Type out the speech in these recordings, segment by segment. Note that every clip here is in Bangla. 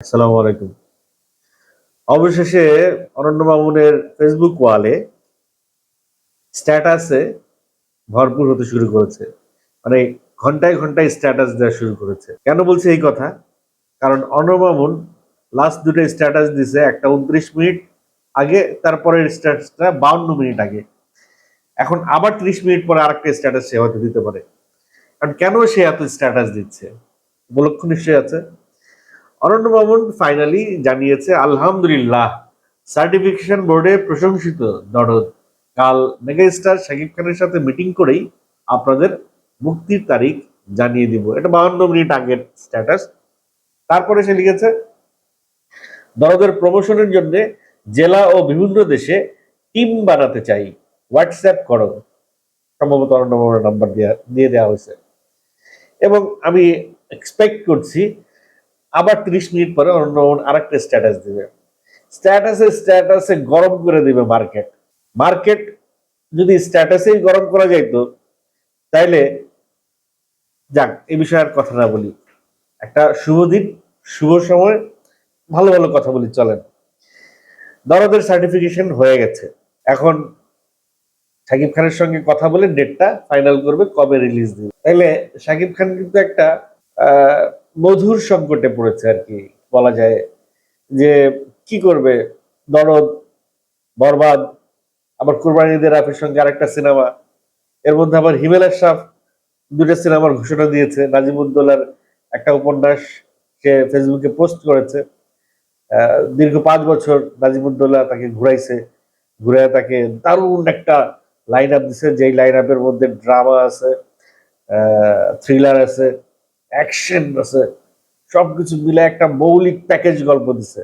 আসসালামু আলাইকুম। অবশেষে অরণ্য মামুনের ফেসবুক ওয়ালে স্ট্যাটাসে ভরপুর হতে শুরু করেছে। মানে ঘন্টায় ঘন্টায় স্ট্যাটাস দেওয়া শুরু করেছে। কেন বলছি এই কথা? কারণ অরণ্য মামুন লাস্ট দুটো স্ট্যাটাস দিছে, একটা উনত্রিশ মিনিট আগে, তারপরের স্ট্যাটাসটা বাউন্ন মিনিট আগে। এখন আবার ত্রিশ মিনিট পরে আরেকটা স্ট্যাটাস সে হয়তো দিতে পারে। কারণ কেন সে এত স্ট্যাটাস দিচ্ছে? উপলক্ষ নিশ্চয়ই আছে। অরণ্য মামুন ফাইনালি জানিয়েছে, আলহামদুলিল্লাহ সার্টিফিকেশন বোর্ডে প্রশংসিত দরদ কাল মেগাস্টার শাকিব খানের সাথে মিটিং করেই আপনাদের মুক্তির তারিখ জানিয়ে দিব। এটা বাহান্ন মিনিট আগের স্ট্যাটাস তারপরে সে লিখেছে দরদের প্রমোশনের জন্য জেলা ও বিভিন্ন দেশে টিম বানাতে চাই। হোয়াটসঅ্যাপ করো। সম্ভবত মামুনের নাম্বার দিয়ে দিয়ে দেওয়া হয়েছে। এবং আমি এক্সপেক্ট করছি আবার ত্রিশ মিনিট পরে অন্য আরেকটা স্ট্যাটাস দিবে। স্ট্যাটাসে স্ট্যাটাসে গরম করে দিবে মার্কেট মার্কেট যদি স্ট্যাটাসেই গরম করা যাইতো, তাইলে যাক এই বিষয়ে আর কথা না বলি। একটা শুভ দিন, শুভ সময়, ভালো ভালো কথা বলি, চলেন। দরদের সার্টিফিকেশন হয়ে গেছে। এখন শাকিব খানের সঙ্গে কথা বলে ডেটটা ফাইনাল করবে, কবে রিলিজ দিবে। তাইলে শাকিব খান কিন্তু একটা মধুর সংকটে পড়েছে আর কি, বলা যায় যে কি করবে? দরদ, বরবাদ, আবার কুরবানি ঈদের রাফির সঙ্গে আরেকটা সিনেমা, এর মধ্যে আবার হিমেল আশরাফ দুটো সিনেমার ঘোষণা দিয়েছে। নাজিমুদ্দৌলার একটা উপন্যাস সে ফেসবুকে পোস্ট করেছে। দীর্ঘ পাঁচ বছর নাজিমুদ্দৌলা তাকে ঘুরাইছে ঘুরে তাকে দারুণ একটা লাইন আপ দিছে। যেই লাইন আপের মধ্যে ড্রামা আছে থ্রিলার আছে অ্যাকশন আছে। সবকিছু মিলে একটা মৌলিক প্যাকেজ গল্প দিছে।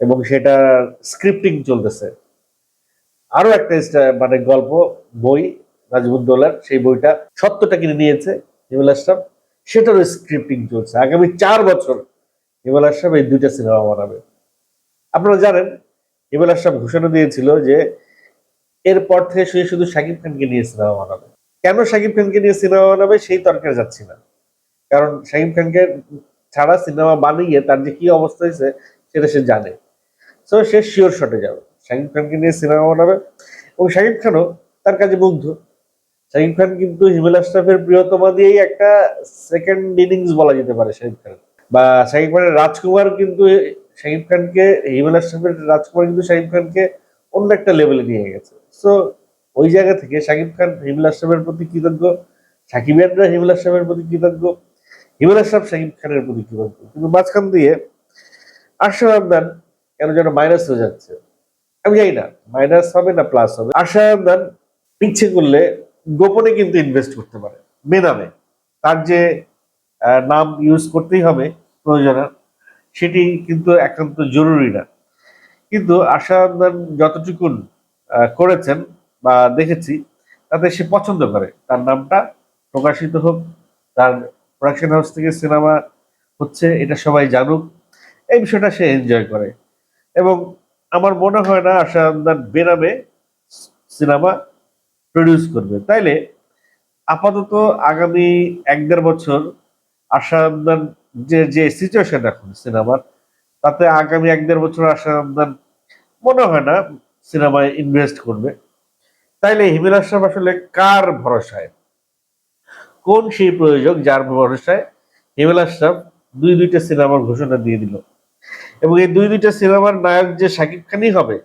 এবং সেটা স্ক্রিপ্টিং চলতেছে। আরও একটা মানে গল্প, বই নাজিবুদ্দৌলার সেই বইটা সত্যটা কিনে নিয়েছে হিমেল আশরাফ। সেটারও স্ক্রিপ্টিং চলছে। আগামী চার বছর হিমেল আশরাফ এই দুইটা সিনেমা বানাবে। আপনারা জানেন, হিমেল আশরাফ ঘোষণা দিয়েছিল যে এরপর থেকে শুধু শুধু শাকিব খানকে নিয়ে সিনেমা বানাবে। কেন শাকিব খানকে নিয়ে সিনেমা বানাবে সেই তর্কে যাচ্ছি না। কারণ শাকিব খানকে ছাড়া সিনেমা বানিয়ে তার যে কি অবস্থা হয়েছে, সেটা সে জানে। তো সে শিওর শটে যাবে। শাকিব খানকে নিয়ে সিনেমা বানাবে। এবং শাকিব খানও তার কাজে মুগ্ধ শাকিব খান কিন্তু হিমেল আশরাফের প্রিয়তমা দিয়েই একটা সেকেন্ড ইনিংস বলা যেতে পারে শাকিব খান। বা শাকিব খানের রাজকুমার কিন্তু শাকিব খানকে, হিমেল আশরাফের রাজকুমার কিন্তু শাকিব খানকে অন্য একটা লেভেলে নিয়ে গেছে। সো ওই জায়গা থেকে শাকিব খান হিমেল আশরাফের প্রতি কৃতজ্ঞ। সাকিবিয়ানরা হিমেল আশরাফের প্রতি কৃতজ্ঞ। হিমেল আশরাফ শাকিব খানের প্রতি কৃতজ্ঞ কিন্তু মাঝখান দিয়ে আশা আবদান কেন যেন মাইনাস হয়ে যাচ্ছে? আমি জানি না মাইনাস হবে না প্লাস হবে? আশা আবদান ইচ্ছে করলে গোপনে কিন্তু ইনভেস্ট করতে পারে বেনামে তার যে নাম ইউজ করতেই হবে, প্রয়োজনে। সেটি কিন্তু একান্ত জরুরি না। কিন্তু আশা আবদান যতটুকুন করেছেন বা দেখেছি, তাতে সে পছন্দ করে। তার নামটা প্রকাশিত হোক, তার প্রোডাকশন হাউস থেকে সিনেমা হচ্ছে, এটা সবাই জানুক। এই বিষয়টা সে এনজয় করে। এবং আমার মনে হয় না আশা আন্দান বেনামে সিনেমা প্রডিউস করবে। তাইলে আপাতত আগামী এক দেড় বছর আশা আন্দান যে যে সিচুয়েশন এখন সিনেমার তাতে আগামী এক দেড় বছর আশা আন্দান মনে হয় না সিনেমায় ইনভেস্ট করবে। তাইলে হিমেল আশরাফ আসলে কার ভরসায়? কোন সেই প্রয়োজক যার ভরসায় হিমেল আশরাফ দুই দুইটা সিনেমার ঘোষণা দিয়ে দিল? এবং এই দুই দুইটা সিনেমার নায়ক যে শাকিব খানই হবে,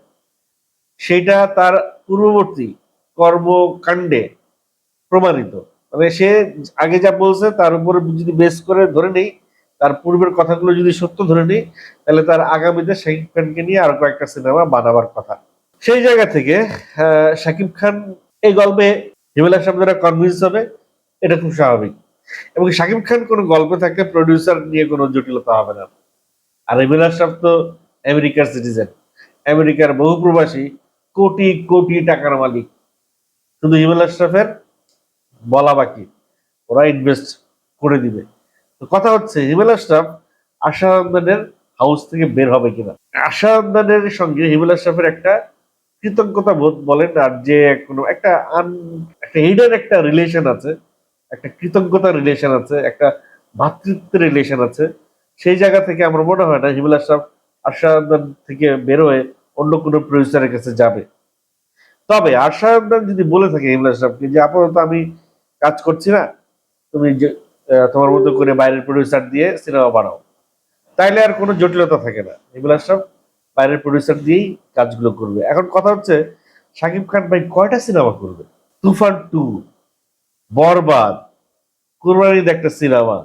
সেটা তার পূর্ববর্তী কর্মকাণ্ডে প্রমাণিত। মানে সে আগে যা বলছে তার উপরে যদি বেস করে ধরে নেই, তার পূর্বের কথাগুলো যদি সত্য ধরে নেই, তাহলে তার আগামীতে শাকিব খানকে নিয়ে আরও কয়েকটা সিনেমা বানাবার কথা। সেই জায়গা থেকে শাকিব খান এই গল্পে হিমেল আশরাফ দ্বারা কনভিন্স হবে। এটা খুব স্বাভাবিক। এবং শাকিব খান কোনো গল্পে থাকলে প্রডিউসার নিয়ে কোনো জটিলতা হবে না। আর হিমেল আশরাফ তো আমেরিকার সিটিজেন আমেরিকার বহু প্রবাসী কোটি কোটি টাকার মালিক। শুধু হিমেল আশরাফের বলা বাকি। ওরা ইনভেস্ট করে দিবে। তো কথা হচ্ছে, হিমেল আশরাফ আশা আন্দানের হাউস থেকে বের হবে কিনা? আশা আন্দানের সঙ্গে হিমেল আশরাফের একটা কৃতজ্ঞতা বোধ বলেন আর যে কোনো একটা আন একটা হিডেন একটা রিলেশন আছে। একটা কৃতজ্ঞতা রিলেশন আছে, একটা ভাতৃত্বের রিলেশন আছে। সেই জায়গা থেকে আমার মনে হয় না হিমেল আশরাফ আশারদান থেকে বেরোয় অন্য কোনো প্রডিউসারের কাছে যাবে। তবে আশারদান যদি বলে থাকে হিমেল আশরাফকে যে, আপাতত আমি কাজ করছি না, তুমি যে তোমার মতো করে বাইরের প্রডিউসার দিয়ে সিনেমা বানাও। তাইলে আর কোনো জটিলতা থাকে না। হিমেল আশরাফ বাইরের প্রডিউসার দিয়েই কাজগুলো করবে। এখন কথা হচ্ছে, শাকিব খান ভাই কয়টা সিনেমা করবে? তুফান টু বরবাদ, কুরবানির একটা সিনেমা,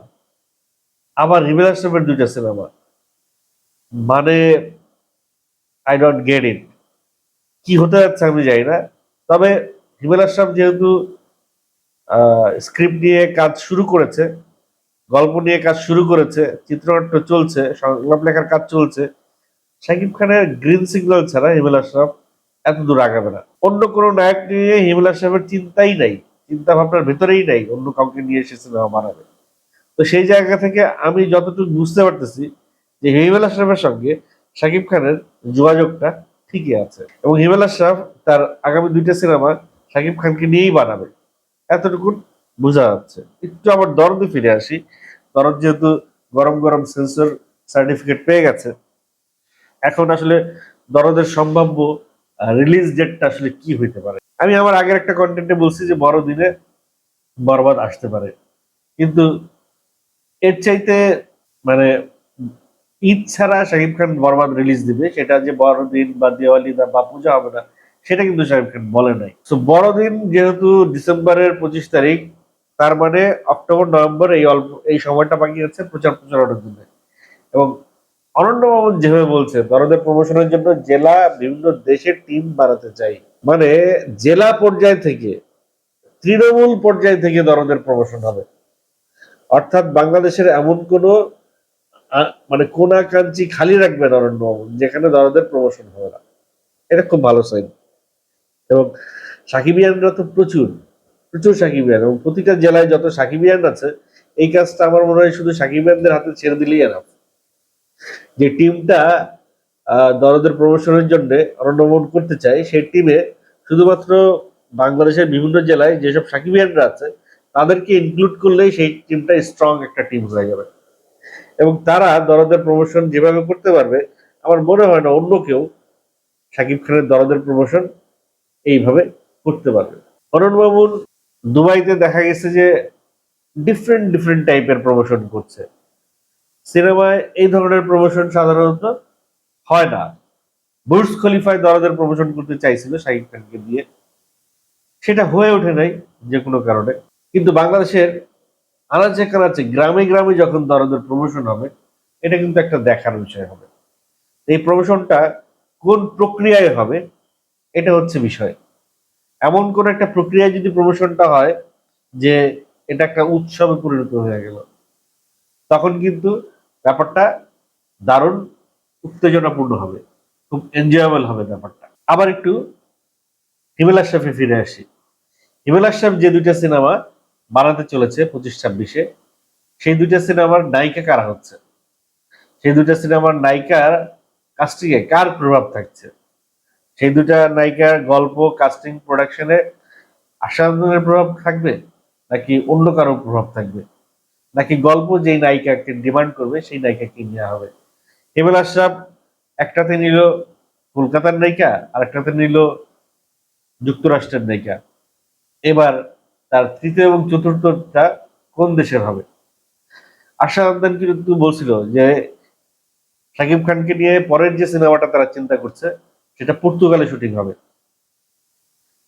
আবার হিমেল আশরাফের দুইটা সিনেমা। মানে আই ডোন্ট গেট ইট কি হতে যাচ্ছে আমি জানি না। তবে হিমেল আশরাফ যেহেতু স্ক্রিপ্ট নিয়ে কাজ শুরু করেছে, গল্প নিয়ে কাজ শুরু করেছে, চিত্রনাট্য চলছে, সংলাপ লেখার কাজ চলছে, শাকিব খানের গ্রিন সিগন্যাল ছাড়া হিমেল আশরাফ এত দূর আগাবে না। অন্য কোনো নায়ক নিয়ে হিমেল আশরাফের চিন্তাই নাই। চিন্তা ভাবনার ভেতরেই নাই, অন্য কাউকে নিয়ে এসে সিনেমা বানাবে। তো সেই জায়গা থেকে আমি যতটুকু বুঝতে পারতেছি যে হিমেল আশরাফের সঙ্গে শাকিব খানের যোগাযোগটা ঠিকই আছে এবং হিমেল আশরাফ তার আগামী দুইটা সিনেমা শাকিব খানকে নিয়েই বানাবে। এতটুকু বোঝা যাচ্ছে। একটু আবার দরদে ফিরে আসি। দরদ যেহেতু গরম গরম সেন্সর সার্টিফিকেট পেয়ে গেছে। এখন আসলে দরদের সম্ভাব্য রিলিজ ডেটটা আসলে কি হইতে পারে? আমি আমার আগের একটা কন্টেন্টে বলছি যে বড়দিনে বরবাদ আসতে পারে। কিন্তু এর চাইতে মানে ঈদ ছাড়া শাকিব খান বরবাদ রিলিজ দিবে, সেটা যে বড়দিন বা দিওয়ালি বা পূজা হবে না, সেটা কিন্তু শাকিব খান বলে নাই। তো বড়দিন যেহেতু ডিসেম্বরের পঁচিশ তারিখ, তার মানে অক্টোবর, নভেম্বর এই অল্প, এই সময়টা বাকি আছে প্রচার প্রচারণার জন্য। এবং অনন্য যেভাবে বলছে, দরদের প্রমোশনের জন্য জেলা বিভিন্ন দেশের টিম বাড়াতে চাই। মানে জেলা পর্যায় থেকে, তৃণমূল পর্যায় থেকে দরদের প্রমোশন হবে। অর্থাৎ বাংলাদেশের এমন কোনো মানে কোনা কাঞ্চি খালি রাখবে নরেন্দ্র যেখানে দরদের প্রমোশন হবে না। এটা খুব ভালো সাইন এবং সাকিবিয়ানরা তো প্রচুর প্রচুর সাকিবিয়ান এবং প্রতিটা জেলায় যত সাকিবিয়ান আছে, এই কাজটা আমার মনে হয় শুধু সাকিবিয়ানদের হাতে ছেড়ে দিলেই এনাফ যে টিমটা দরদের প্রমোশনের জন্য অরণ্যমন করতে চায়, সেই টিমে শুধুমাত্র বাংলাদেশের বিভিন্ন জেলায় যেসব সাকিবিয়ানরা আছে, তাদেরকে ইনক্লুড করলেই সেই টিমটা স্ট্রং একটা টিম হয়ে যাবে। এবং তারা দরদের প্রমোশন যেভাবে করতে পারবে, আমার মনে হয় না অন্য কেউ সাকিব খানের দরদের প্রমোশন এইভাবে করতে পারবে। মামুন দুবাইতে দেখা গেছে যে ডিফারেন্ট ডিফারেন্ট টাইপের প্রমোশন করছে। সিনেমায় এই ধরনের প্রমোশন সাধারণত হয় না। বুর্জ খলিফায় দরদের প্রমোশন করতে চাইছিল শাহিদ খানকে দিয়ে। সেটা হয়ে ওঠে নাই যে কোনো কারণে। কিন্তু বাংলাদেশের আনাচে কানাচে, গ্রামে গ্রামে যখন দরদের প্রমোশন হবে, এটা কিন্তু একটা দেখার বিষয় হবে। এই প্রমোশনটা কোন প্রক্রিয়ায় হবে, এটা হচ্ছে বিষয়। এমন কোন একটা প্রক্রিয়ায় যদি প্রমোশনটা হয় যে এটা একটা উৎসবে পরিণত হয়ে গেল, তখন কিন্তু ব্যাপারটা দারুণ, উত্তেজনাপূর্ণ হবে। খুব এনজয়েবল হবে ব্যাপারটা। আবার একটু হিমেল আশরাফে ফিরে আসি। হিমেল আশরাফ যে দুইটা সিনেমা বানাতে চলেছে পঁচিশ ছাব্বিশে, সেই দুইটা সিনেমার নায়িকা কারা হচ্ছে? সেই দুইটা সিনেমার নায়িকার কাস্টিংয়ে কার প্রভাব থাকছে? সেই দুইটা নায়িকার গল্প কাস্টিং প্রোডাকশনে আশানুনের প্রভাব থাকবে? নাকি অন্য কারও প্রভাব থাকবে? নাকি গল্প যেই নায়িকাকে ডিমান্ড করবে, সেই নায়িকাকে নেওয়া হবে? হিমেল আশরাফ একটাতে নিল কলকাতার নায়িকা আর একটাতে নিল যুক্তরাষ্ট্রের নায়িকা। এবার তার তৃতীয় এবং চতুর্থটা কোন দেশের হবে? আশা আন্দান কিন্তু বলছিল যে শাকিব খানকে নিয়ে পরের যে সিনেমাটা তারা চিন্তা করছে, সেটা পর্তুগালে শুটিং হবে।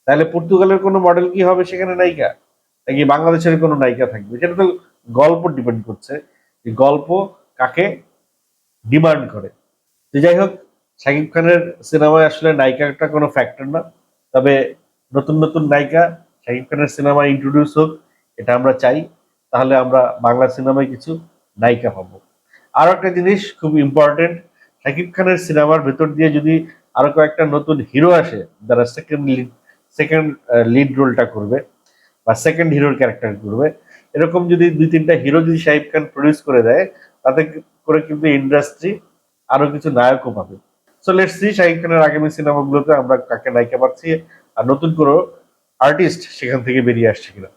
তাহলে পর্তুগালের কোনো মডেল কি হবে সেখানে নায়িকা? নাকি বাংলাদেশের কোনো নায়িকা থাকবে? সেটা তো গল্প ডিপেন্ড করছে যে গল্প কাকে ডিমান্ড করে। তো যাই হোক শাকিব খানের সিনেমায় আসলে নায়িকাটা কোনো ফ্যাক্টর না। তবে নতুন নতুন নায়িকা শাকিব খানের সিনেমা ইন্ট্রোডিউস হোক, এটা আমরা চাই। তাহলে আমরা বাংলা সিনেমায় কিছু নায়িকা পাবো। আরও একটা জিনিস খুব ইম্পর্টেন্ট শাকিব খানের সিনেমার ভেতর দিয়ে যদি আরও কয়েকটা নতুন হিরো আসে, যারা সেকেন্ড লিড সেকেন্ড লিড রোলটা করবে, বা সেকেন্ড হিরোর ক্যারেক্টার করবে, এরকম যদি দুই তিনটা হিরো যদি শাহিব খান প্রডিউস করে দেয়, তাতে করে কিন্তু ইন্ডাস্ট্রি আরও কিছু নায়কও পাবে। সো লেটস সি শাহিদ খানের আগামী সিনেমাগুলোতে আমরা কাকে নায়িকা পাচ্ছি আর নতুন কোনো আর্টিস্ট সেখান থেকে বেরিয়ে আসছে কিনা।